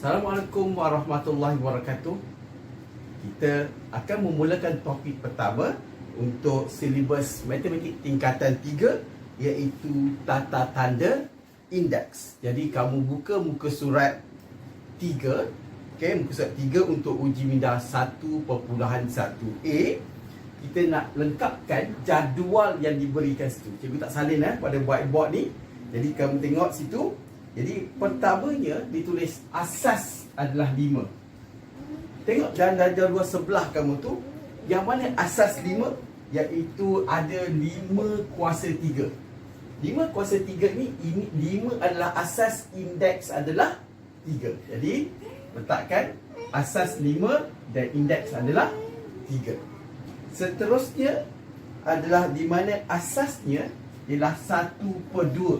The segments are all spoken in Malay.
Assalamualaikum warahmatullahi wabarakatuh. Kita akan memulakan topik pertama untuk silibus matematik tingkatan 3 iaitu tata tanda indeks. Jadi kamu buka muka surat 3, okey, muka surat 3 untuk uji minda 1.1a. Kita nak lengkapkan jadual yang diberikan situ. Cikgu tak salin eh pada whiteboard ni. Jadi kamu tengok situ jadi pertamanya ditulis asas adalah lima. Tengok dalam darjah dua sebelah kamu tu yang mana asas lima iaitu ada lima kuasa tiga. Lima kuasa tiga ni ini lima adalah asas indeks adalah tiga. Jadi letakkan asas lima dan indeks adalah tiga. Seterusnya adalah di mana asasnya ialah satu per dua.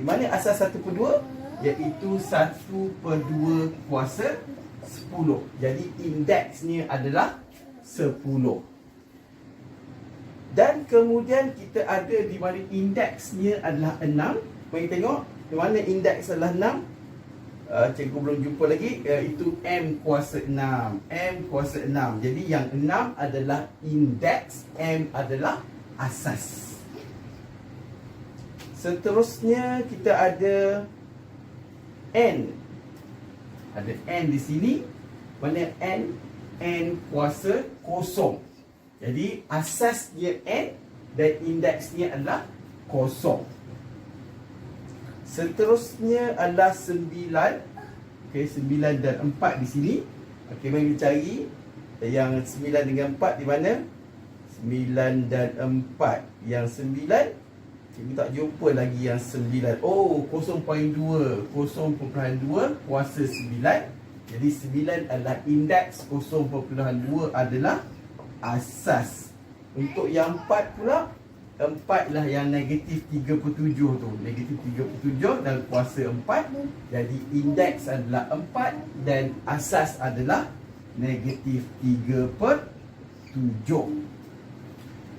Di mana asas 1 per 2 iaitu 1 per 2 kuasa 10. Jadi indeksnya adalah 10. Dan kemudian kita ada di mana indeksnya adalah 6. Mari tengok di mana indeks adalah 6. Uh, cikgu belum jumpa lagi iaitu M kuasa 6 M kuasa 6 Jadi yang 6 adalah indeks M adalah asas Seterusnya kita ada N. Ada N di sini Mana N? N kuasa kosong. Jadi asas dia N Dan indeksnya adalah kosong. Seterusnya adalah 9 Okey, 9 dan 4 di sini. Okey, mari kita cari. Yang 9 dengan 4 di mana? 9 dan 4 Yang 9 Cikgu tak jumpa lagi yang 9 Oh 0.2 0.2 kuasa 9 Jadi 9 adalah indeks 0.2 adalah asas. Untuk yang 4 pula 4 lah yang negatif 37 tu. Negatif 37 dan kuasa 4 Jadi indeks adalah 4 Dan asas adalah negatif 3 per 7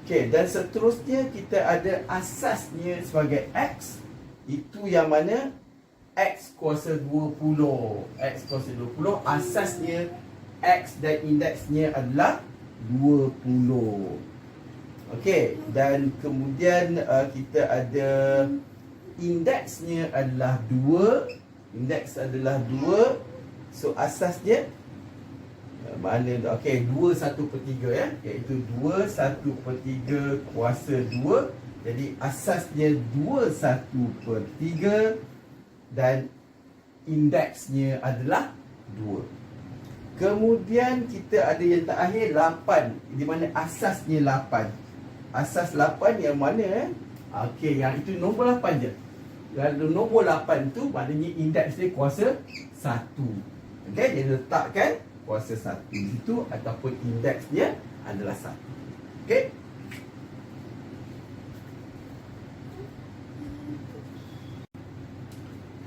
Okey, dan seterusnya kita ada asasnya sebagai X. Itu yang mana? X kuasa 20 X kuasa 20 Asasnya X dan indeksnya adalah 20 Okey, dan kemudian uh, kita ada Indeksnya adalah 2 Indeks adalah 2 So asasnya mana tu? Okey, 2 1 per 3 ya. Iaitu 2 1 per 3 kuasa 2. Jadi asasnya 2 1 per 3 dan indeksnya adalah 2. Kemudian kita ada yang terakhir 8 di mana asasnya 8. Asas 8 yang mana eh? Okey, yang itu nombor 8 je. Kalau nombor 8 tu maknanya indeks dia kuasa 1. Okey, dia letakkan kuasa satu itu ataupun indeks dia adalah satu. Okey?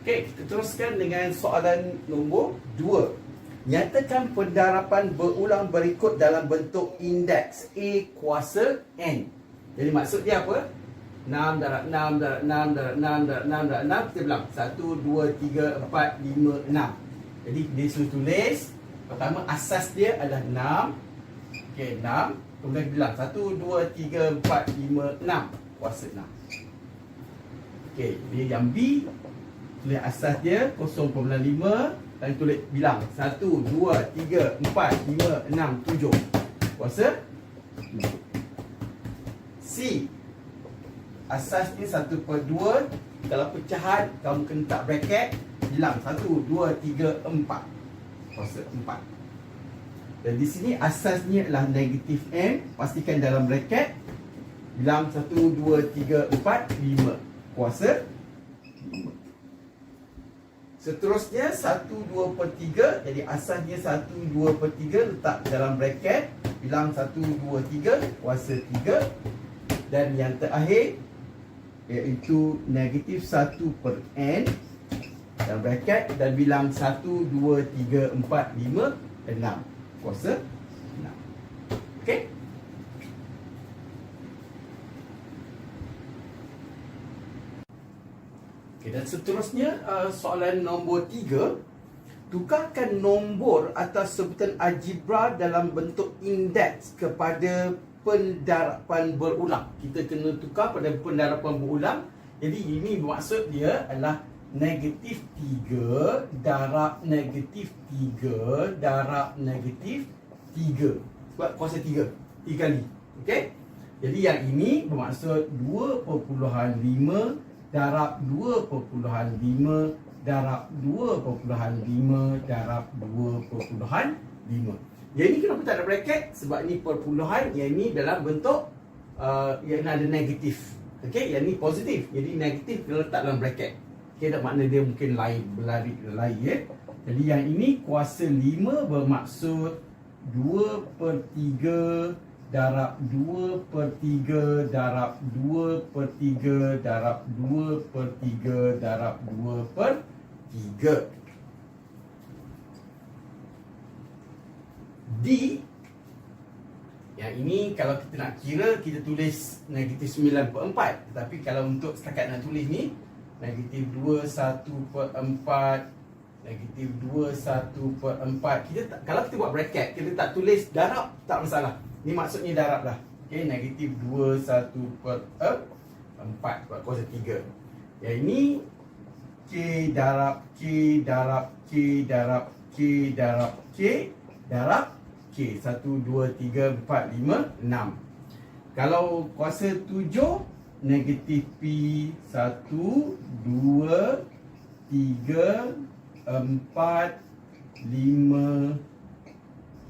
Okey, kita teruskan dengan soalan nombor dua. Nyatakan pendarapan berulang berikut dalam bentuk indeks A kuasa N. Jadi maksud dia apa? 6 darab 6 darab 6 darab 6 darab 6 darab 6 kita bilang 1 2 3 4 5 6. Jadi dia suruh tulis Pertama asas dia adalah 6 Okey 6 Kemudian bilang 1, 2, 3, 4, 5, 6 Kuasa 6 Okey Dia yang B Tulis asas dia 0.5 Dan tulis bilang. 1, 2, 3, 4, 5, 6, 7 Kuasa 7 C. Asas ni 1 per 2 Kalau pecahan Kamu kena tak bracket. Bilang. 1, 2, 3, 4 kuasa 4 dan di sini asasnya adalah negatif M pastikan dalam bracket bilang 1, 2, 3, 4, 5 kuasa 5 seterusnya 1, 2 per 3 jadi asasnya 1, 2 per 3 letak dalam bracket bilang 1, 2, 3 kuasa 3 dan yang terakhir iaitu negatif 1 per N dalam bracket dan bilang 1 2 3 4 5 6 kuasa 6 okey okey dan seterusnya uh, soalan nombor 3 tukarkan nombor atau sebutan algebra dalam bentuk indeks kepada pendarapan berulang. Kita kena tukar pada pendarapan berulang. Jadi ini bermaksud dia adalah negatif 3 darab negatif 3 darab negatif 3. Sebab kuasa 3. 3 kali. Okey? Jadi yang ini bermaksud 2.5 darab 2.5 darab 2.5 darab 2.5. Yang ini kenapa tak ada bracket? Sebab ini perpuluhan, yang ini dalam bentuk uh, yang ada negatif. Okey, yang ini positif. Jadi negatif dia letak dalam bracket. Tak makna dia mungkin lain, berlari lain ya. Jadi yang ini kuasa 5 bermaksud 2 per 3 darab 2 per 3 darab 2 per 3 darab 2 per 3 darab 2 per 3 tiga. D yang ini kalau kita nak kira kita tulis negatif 9 per 4 tetapi kalau untuk setakat nak tulis ni negatif 2 1 per 4 negatif 2 1 per 4 kita tak, kalau kita buat bracket kita tak tulis darab tak masalah. Ni maksudnya darab lah. Ok negatif 2 1 per 4 buat kuasa 3 yang ini K darab K darab K darab K darab K darab K. 1, 2, 3, 4, 5, 6 Kalau kuasa 7 Negatif P 1, 2, 3, 4, 5,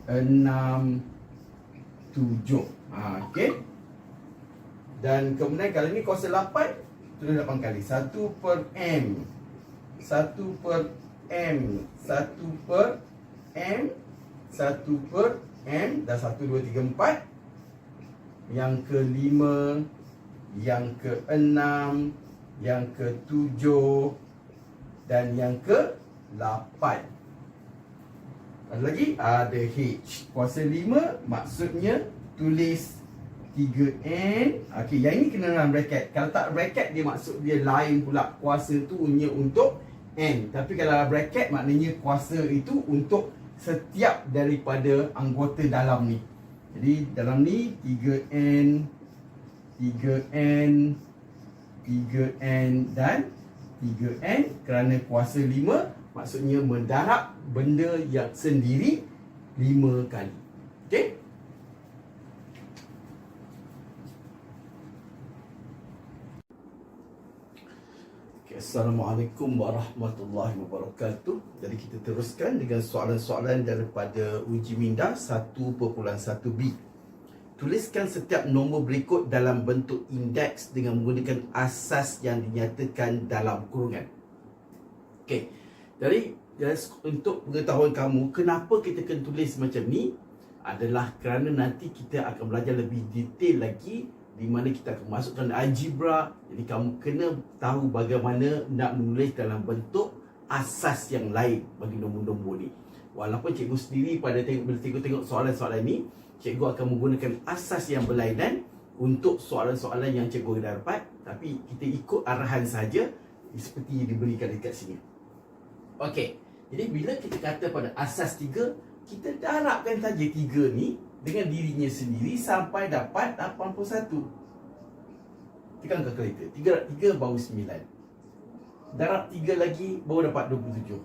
6, 7 ha, Okay Dan kemudian kalau ni kuasa 8 Tulis 8 kali. 1 per M. 1 per M. 1 per M. 1 per M. Dah 1, 2, 3, 4 Yang ke 5 Yang ke 6 Yang ke 7 Dan yang ke 8 Ada lagi? Ada H. Kuasa 5 maksudnya Tulis 3N Okey, yang ini kena dalam bracket. Kalau tak bracket dia maksud dia lain pula. Kuasa tu punya untuk N. Tapi kalau bracket maknanya kuasa itu untuk setiap daripada anggota dalam ni. Jadi dalam ni 3N 3N 3N dan 3N kerana kuasa 5 Maksudnya mendarab benda yang sendiri 5 kali Okay Assalamualaikum warahmatullahi wabarakatuh. Jadi kita teruskan dengan soalan-soalan daripada uji minda 1.1b. Tuliskan setiap nombor berikut dalam bentuk indeks dengan menggunakan asas yang dinyatakan dalam kurungan. Okey. Jadi untuk pengetahuan kamu, kenapa kita kena tulis macam ni adalah kerana nanti kita akan belajar lebih detail lagi di mana kita akan masukkan algebra jadi kamu kena tahu bagaimana nak menulis dalam bentuk asas yang lain bagi nombor-nombor ni walaupun cikgu sendiri pada tengok bila cikgu tengok soalan-soalan ni cikgu akan menggunakan asas yang berlainan untuk soalan-soalan yang cikgu dah dapat tapi kita ikut arahan saja seperti yang diberikan dekat sini okey jadi bila kita kata pada asas tiga kita darabkan saja tiga ni dengan dirinya sendiri sampai dapat 81. Tekan kalkulator. 3 3 baru 9. Darab 3 lagi baru dapat 27.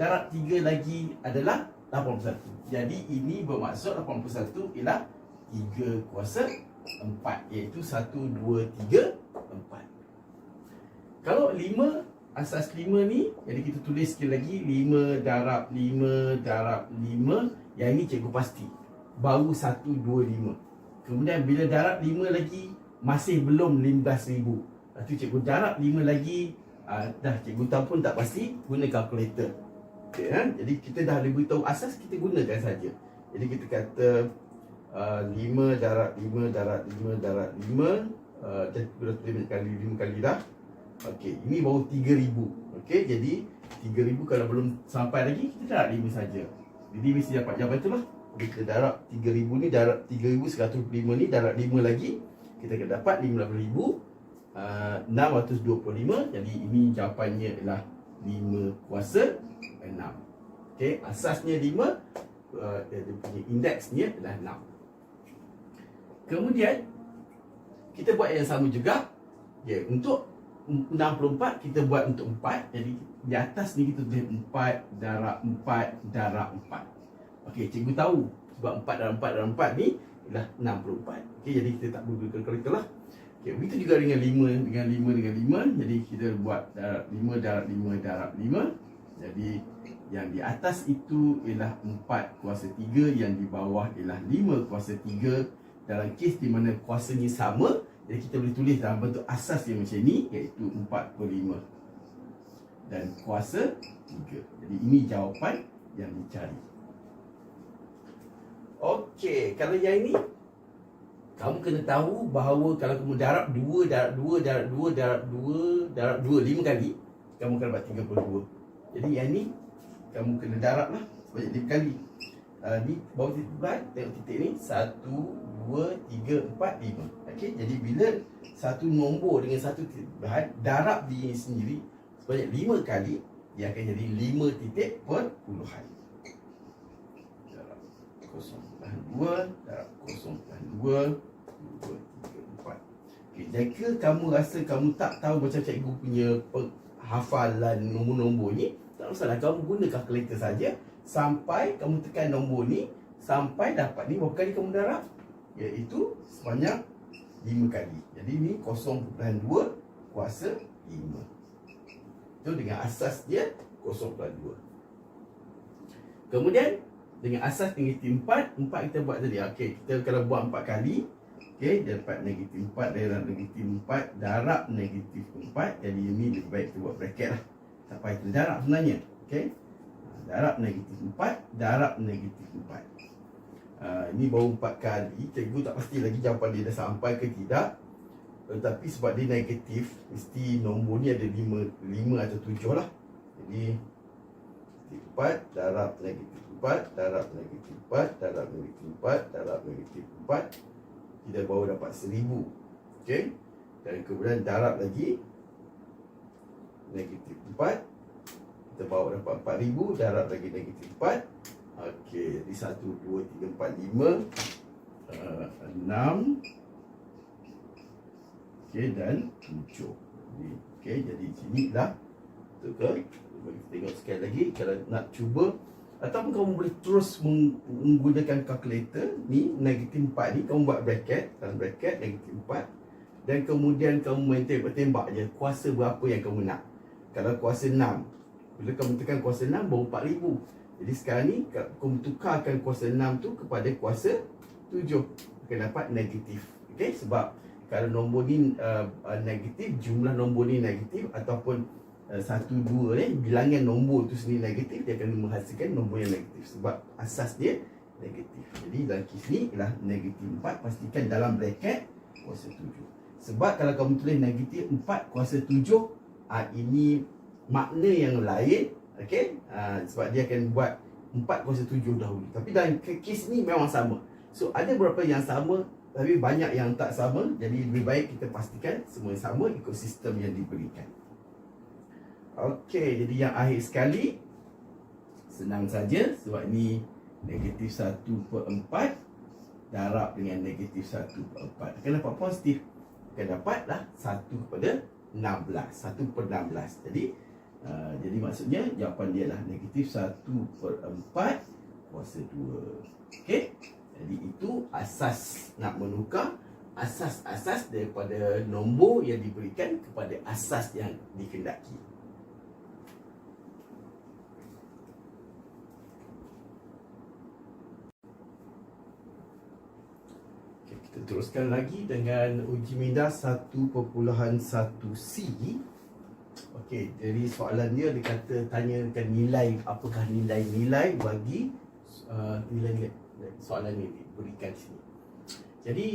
Darab 3 lagi adalah 81. Jadi ini bermaksud 81 ialah 3 kuasa 4 iaitu 1 2 3 4. Kalau 5 asas 5 ni jadi kita tulis sekali lagi 5 darab 5 darab 5 yang ini cikgu pasti baru 125. Kemudian bila darab 5 lagi masih belum 15000. Lepas tu cikgu darab 5 lagi uh, dah cikgu tahu pun tak pasti guna kalkulator. Okay, ha? Jadi kita dah lebih tahu asas kita gunakan saja. Jadi kita kata uh, 5 darab 5 darab 5 darab 5 uh, kita tulis kali 5 kali dah. Okey, ini baru 3000. Okey, jadi 3000 kalau belum sampai lagi kita darab 5 saja. Jadi mesti dapat jawapan itulah kita darab 3000 ni darab 3125 ni darab 5 lagi kita akan dapat 15000 uh, 625 jadi ini jawapannya adalah 5 kuasa 6 Okey, asasnya 5, uh, dia punya indeksnya adalah 6. Kemudian kita buat yang sama juga. Ya, untuk 64 kita buat untuk 4. Jadi di atas ni kita tulis 4 darab 4 darab 4. Okey, cikgu tahu sebab 4 darab 4 darab 4 ni ialah 64. Okey, jadi kita tak perlu guna kalkulator lah. Okey, begitu juga dengan 5 dengan 5 dengan 5. Jadi kita buat darab 5 darab 5 darab 5. Jadi yang di atas itu ialah 4 kuasa 3, yang di bawah ialah 5 kuasa 3. Dalam kes di mana kuasanya sama, jadi kita boleh tulis dalam bentuk asas yang macam ni iaitu 4 per 5 dan kuasa 3. Jadi ini jawapan yang dicari. Okey, kalau yang ini kamu kena tahu bahawa kalau kamu darab 2 darab 2 darab 2 darab 2 darab 2 5 kali, kamu akan dapat 32. Jadi yang ni kamu kena darab lah sebanyak 5 kali. Uh, ni bawah titik berat, tengok titik ni 1 2 3 4 5. Okey, jadi bila satu nombor dengan satu titik berat darab dia sendiri sebanyak 5 kali, dia akan jadi 5 titik per puluhan. Darab 0.2 darab 0.2 2 3 4. Okey, jika kamu rasa kamu tak tahu macam cikgu punya hafalan nombor-nombor ni, tak masalah kamu guna kalkulator saja sampai kamu tekan nombor ni sampai dapat ni berapa kali kamu darab iaitu sebanyak 5 kali. Jadi ni 0.2 kuasa 5. Itu dengan asas dia 0.2. Kemudian dengan asas negatif 4, 4 kita buat tadi. Okey, kita kalau buat 4 kali, okey, dapat negatif 4 darab negatif 4 darab negatif 4. Jadi ini lebih baik kita buat bracket lah. Payah kita darab sebenarnya. Okey. Darab negatif 4, darab negatif 4. Uh, ini baru empat kali Cikgu tak pasti lagi jawapan dia dah sampai ke tidak Tetapi sebab dia negatif Mesti nombor ni ada lima, lima atau tujuh lah Jadi Empat darab negatif empat Darab negatif empat Darab negatif empat Darab negatif empat Kita baru dapat seribu Okay Dan kemudian darab lagi Negatif empat Kita bawa dapat empat ribu Darab lagi negatif empat. Okey, jadi satu, dua, tiga, empat, lima uh, Enam. Okey, dan tujuh. Okey, jadi sini dah. Betul ke? Kita tengok sekali lagi Kalau nak cuba Ataupun kamu boleh terus menggunakan kalkulator Ni, negatif empat ni Kamu buat bracket Dalam bracket, negatif empat. Dan kemudian kamu main tembak-tembak je Kuasa berapa yang kamu nak Kalau kuasa enam Bila kamu tekan kuasa enam, baru empat ribu jadi sekarang ni kamu tukarkan kuasa 6 tu kepada kuasa 7 akan dapat negatif. Okey sebab kalau nombor ni uh, uh, negatif jumlah nombor ni negatif ataupun uh, 1 2 ni bilangan nombor tu sendiri negatif dia akan menghasilkan nombor yang negatif sebab asas dia negatif. Jadi dalam kes ni ialah negatif 4 pastikan dalam bracket kuasa 7. Sebab kalau kamu tulis negatif 4 kuasa 7 uh, ini makna yang lain Okay uh, Sebab dia akan buat 4 kuasa 7 dahulu. Tapi dalam kes ni memang sama. So ada beberapa yang sama Tapi banyak yang tak sama. Jadi lebih baik kita pastikan Semua sama ikut sistem yang diberikan. Okay Jadi yang akhir sekali Senang saja Sebab ni Negatif 1 per 4 Darab dengan negatif 1 per 4 Akan dapat positif Akan dapatlah 1 kepada 16 1 per 16 Jadi Uh, jadi maksudnya jawapan dia adalah negatif 1 per 4 kuasa 2. Okey? Jadi itu asas nak menukar asas-asas daripada nombor yang diberikan kepada asas yang dikendaki. Okay, kita teruskan lagi dengan uji minda 1.1c Okey, jadi soalan dia dia kata tanyakan nilai apakah nilai-nilai bagi uh, nilai, nilai soalan ni diberikan sini. Jadi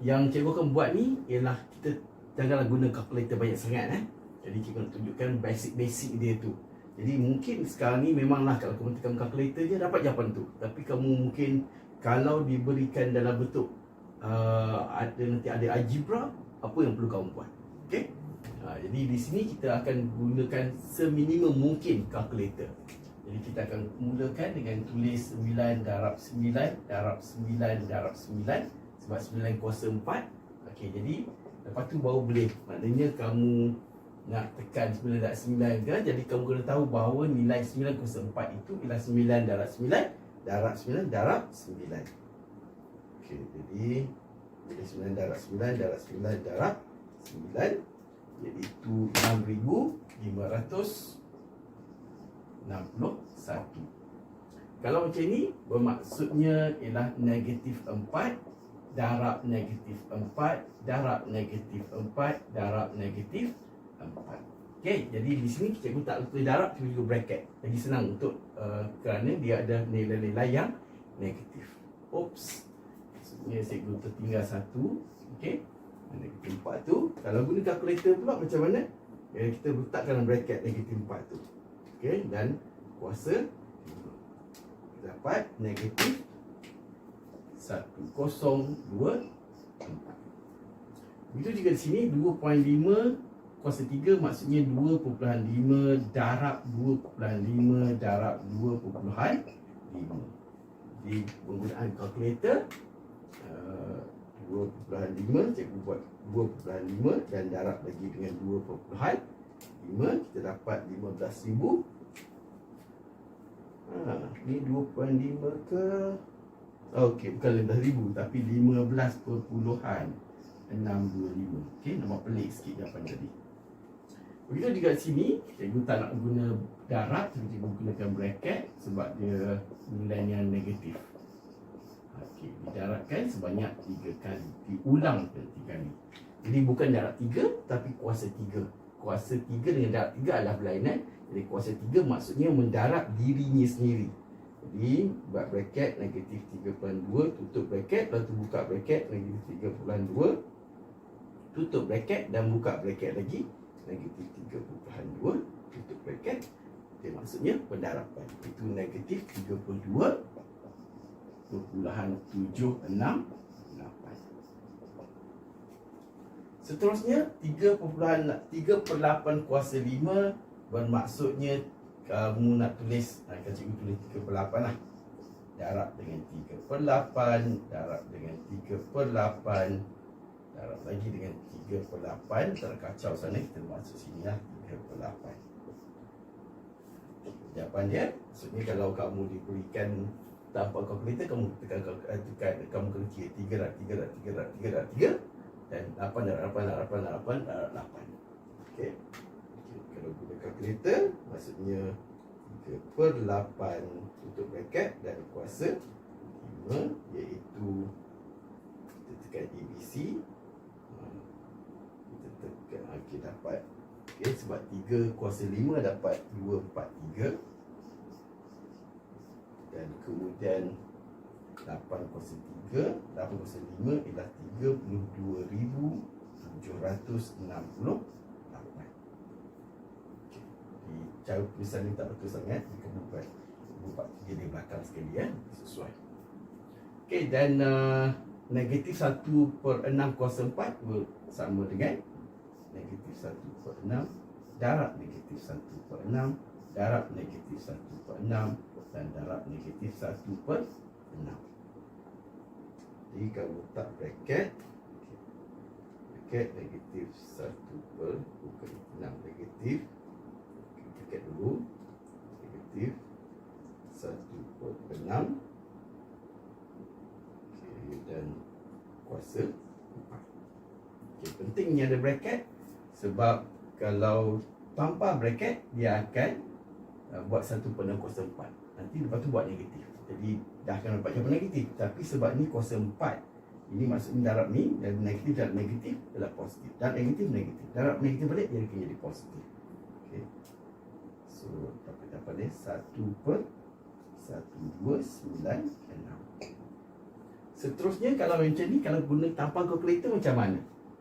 yang cikgu akan buat ni ialah kita janganlah guna kalkulator banyak sangat eh. Jadi cikgu nak tunjukkan basic-basic dia tu. Jadi mungkin sekarang ni memanglah kalau kamu tekan kalkulator je dapat jawapan tu. Tapi kamu mungkin kalau diberikan dalam bentuk uh, ada nanti ada algebra apa yang perlu kamu buat. Okey? Ha, jadi di sini kita akan gunakan seminimum mungkin kalkulator. Jadi kita akan mulakan dengan tulis 9 darab 9 darab 9 darab 9 sebab 9 kuasa 4. Okey, jadi lepas tu baru boleh. Maknanya kamu nak tekan 9 darab 9 ke, jadi kamu kena tahu bahawa nilai 9 kuasa 4 itu ialah 9 darab 9 darab 9 darab 9. Okey, jadi jadi 9 darab 9 darab 9 darab 9 iaitu 6561. Kalau macam ni bermaksudnya ialah negatif 4 darab negatif 4 darab negatif 4 darab negatif 4. Okey, jadi di sini cikgu tak tulis darab cikgu juga bracket. Lagi senang untuk uh, kerana dia ada nilai-nilai yang negatif. Oops. Maksudnya cikgu tertinggal satu. Okey. Negatif 4 tu Kalau guna kalkulator pula macam mana ya, Kita letakkan dalam bracket negatif 4 tu okay? Dan kuasa dapat negatif 1, 0, 2, 4 Begitu juga di sini 2.5 kuasa 3 maksudnya 2.5 darab 2.5 darab 2.5 Jadi penggunaan kalkulator uh, 2.5 cikgu buat 2.5 dan darab lagi dengan 2.5 kita dapat 15,000 ha, ni 2.5 ke? Ok bukan 15,000 tapi 15 perpuluhan 625 ok nama pelik sikit jawapan tadi begitu juga sini cikgu tak nak guna darab cikgu gunakan bracket sebab dia nilainya negatif Okey, didaratkan sebanyak tiga kali. Diulang tiga kali. Jadi bukan darat tiga, tapi kuasa tiga. Kuasa tiga dengan darat tiga adalah berlainan. Jadi kuasa tiga maksudnya mendarat dirinya sendiri. Jadi buat bracket negatif 3.2 tutup bracket tu buka bracket negatif 3.2 tutup bracket dan buka bracket lagi negatif 3.2 tutup bracket itu maksudnya pendarapan itu negatif 32 0.768 Seterusnya 3.3 per 8 kuasa 5 Bermaksudnya kamu nak tulis Akan cikgu tulis 3 per 8 lah. Darab dengan 3 per 8 Darab dengan 3 per 8 Darab lagi dengan 3 per 8 Terkacau sana kita masuk sini lah 3 per 8 Jawapan dia Maksudnya kalau kamu diberikan tanpa kalkulator kamu tekan tekan, tekan kamu kira 3 darab 3 darab 3 darab 3 darab 3 dan 8 darab 8 darab 8 darab 8 darab 8 okey? Kalau guna kalkulator maksudnya 3 per 8 tutup bracket dan kuasa 5 iaitu kita tekan ABC okey dapat. Okey sebab 3 kuasa 5 dapat 2 4 3 dan kemudian 8 kuasa 3 8 kuasa 5 ialah 32,768 di cara tulisan ni tak betul sangat kita buat buat tiga di belakang sekali ya. Sesuai. Okey dan uh, negatif 1 per 6 kuasa 4 sama dengan negatif 1 per 6 darab negatif 1 per 6 darab negatif 1 per 6 dan darab negatif 1 per 6 jadi kalau letak bracket bracket negatif 1 per bukan 6 negatif bracket dulu negatif 1 per 6 okay, dan kuasa 4 okay, pentingnya ada bracket sebab kalau tanpa bracket dia akan uh, buat satu 6 kuasa 4 Nanti lepas tu buat negatif. Jadi dah akan dapat jawapan negatif. Tapi sebab ni kuasa 4 Ini maksudnya darab ni Dan negatif darab negatif adalah positif. Dan negatif negatif. Darab negatif balik dia akan jadi positif. Okay. So dapat dapat dia 1 per 1, 2, 9, 6 Seterusnya kalau macam ni Kalau guna tanpa kalkulator macam mana?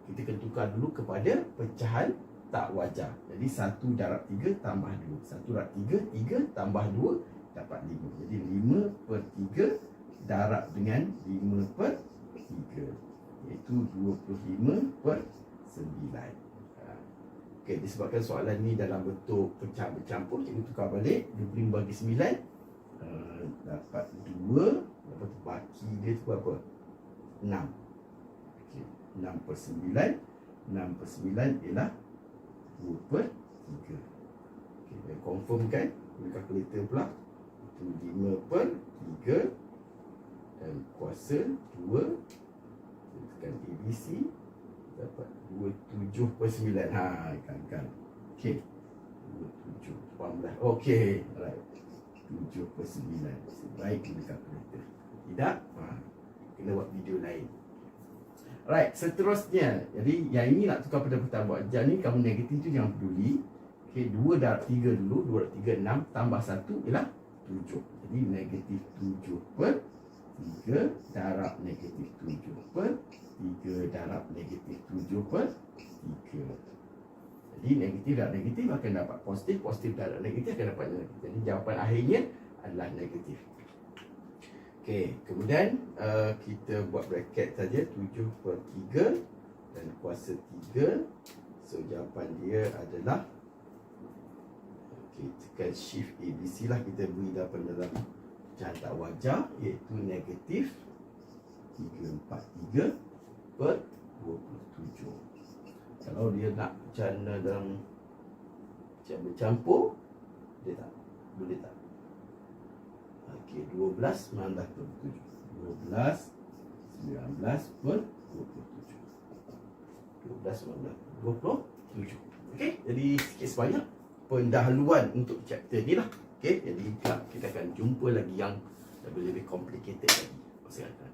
Kita kena tukar dulu kepada pecahan tak wajar. Jadi 1 darab 3 tambah 2 1 darab 3, 3 tambah 2 dapat 5 Jadi 5 per 3 darab dengan 5 per 3 Iaitu 25 per 9 ha. Okey, disebabkan soalan ni dalam bentuk pecah bercampur, cikgu tukar balik 25 bagi 9 uh, dapat 2 lepas tu baki dia tu berapa? 6 Okey, 6 per 9 6 per 9 ialah 2 per 3 Okey, dan confirmkan guna kalkulator pula. Itu 5 per 3 dan kuasa 2 tekan ABC dapat 27 per 9 ha kan-kan okey. 27 18 okey alright. 7 per 9 baik guna kalkulator tidak? Ha kena buat video lain Alright, seterusnya. Jadi yang ini nak tukar pada petang buat jam ni kamu negatif tu jangan peduli. Okey, 2 darab 3 dulu, 2 darab 3 6 tambah 1 ialah 7. Jadi negatif 7 per 3 darab negatif 7 per 3 darab negatif 7 per 3. Jadi negatif darab negatif akan dapat positif, positif darab negatif akan dapat negatif. Jadi jawapan akhirnya adalah negatif. Okey, kemudian uh, kita buat bracket saja 7 per 3 dan kuasa 3. So jawapan dia adalah Okey, tekan shift ABC lah kita beri dalam dalam pecahan tak wajar iaitu negatif 343 per 27. Kalau dia nak pecahan dalam bercampur dia tak boleh tak Okey, 12 19 per 7. 12 19 per 27. 12 19 27. Okey, jadi sikit sebanyak pendahuluan untuk chapter ni lah. Okey, jadi kita, akan jumpa lagi yang lebih-lebih complicated lagi. Masa akan.